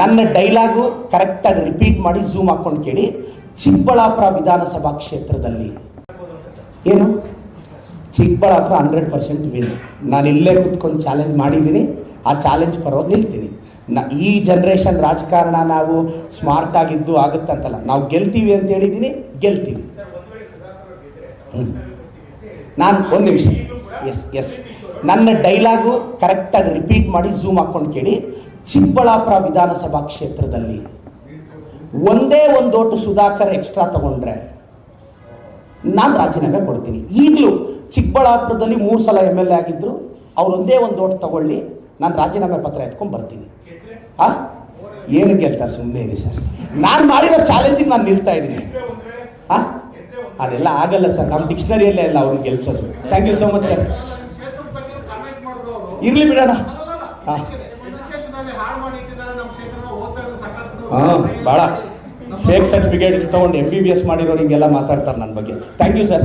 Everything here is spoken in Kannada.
ನನ್ನ ಡೈಲಾಗು ಕರೆಕ್ಟಾಗಿ ರಿಪೀಟ್ ಮಾಡಿ ಝೂಮ್ ಹಾಕೊಂಡು ಕೇಳಿ. ಚಿಕ್ಕಬಳ್ಳಾಪುರ ವಿಧಾನಸಭಾ ಕ್ಷೇತ್ರದಲ್ಲಿ. ಏನು? ಚಿಕ್ಕಬಳ್ಳಾಪುರ ಹಂಡ್ರೆಡ್ ಪರ್ಸೆಂಟ್ ವಿನ್ ನಾನು ಇಲ್ಲೇ ಕುತ್ಕೊಂಡು ಚಾಲೆಂಜ್ ಮಾಡಿದ್ದೀನಿ. ಆ ಚಾಲೆಂಜ್ ಪರವಾಗಿ ನಿಲ್ತೀನಿ. ನ, ಈ ಜನ್ರೇಷನ್ ರಾಜಕಾರಣ ನಾವು ಸ್ಮಾರ್ಟ್ ಆಗಿದ್ದು ಆಗುತ್ತಂತಲ್ಲ ನಾವು ಗೆಲ್ತೀವಿ ಅಂತ ಹೇಳಿದ್ದೀನಿ. ಗೆಲ್ತೀವಿ. ಹ್ಞೂ ನಾನು ಒಂದು ನಿಮಿಷ. ಎಸ್ ಎಸ್ ನನ್ನ ಡೈಲಾಗು ಕರೆಕ್ಟಾಗಿ ರಿಪೀಟ್ ಮಾಡಿ ಝೂಮ್ ಹಾಕೊಂಡು ಕೇಳಿ. ಚಿಕ್ಕಬಳ್ಳಾಪುರ ವಿಧಾನಸಭಾ ಕ್ಷೇತ್ರದಲ್ಲಿ ಒಂದೇ ಒಂದು ಓಟು ಸುಧಾಕರ್ ಎಕ್ಸ್ಟ್ರಾ ತಗೊಂಡ್ರೆ ನಾನು ರಾಜೀನಾಮೆ ಕೊಡ್ತೀನಿ. ಈಗಲೂ ಚಿಕ್ಕಬಳ್ಳಾಪುರದಲ್ಲಿ ಮೂರು ಸಲ ಎಂ ಎಲ್ ಎ ಆಗಿದ್ರು, ಅವ್ರು ಒಂದೇ ಒಂದು ಓಟ್ ತಗೊಳ್ಳಿ, ನಾನು ರಾಜೀನಾಮೆ ಪತ್ರ ಎತ್ಕೊಂಡು ಬರ್ತೀನಿ. ಹಾಂ ಏನು ಗೆಲ್ತಾರೆ ಸುಮ್ಮನೆ ಇದೆ ಸರ್. ನಾನು ಮಾಡಿರೋ ಚಾಲೆಂಜಿಗೆ ನಾನು ನಿಲ್ತಾ ಇದ್ದೀನಿ. ಹಾಂ ಅದೆಲ್ಲ ಆಗಲ್ಲ ಸರ್. ನಮ್ಮ ಡಿಕ್ಷನರಿಯಲ್ಲೇ ಇಲ್ಲ ಅವ್ರನ್ನ ಗೆಲ್ಸೋದು. Thank you so much sir ಇರ್ಲಿ ಬಿಡೋಣ. ಹಾ. ಭಾಳ ಫೇಕ್ ಸರ್ಟಿಫಿಕೇಟ್ ತಗೊಂಡು ಎಂ ಬಿ ಬಿ ಎಸ್ ಮಾಡಿರೋರು ಹಿಂಗೆಲ್ಲ ಮಾತಾಡ್ತಾರೆ ನನ್ನ ಬಗ್ಗೆ. Thank you sir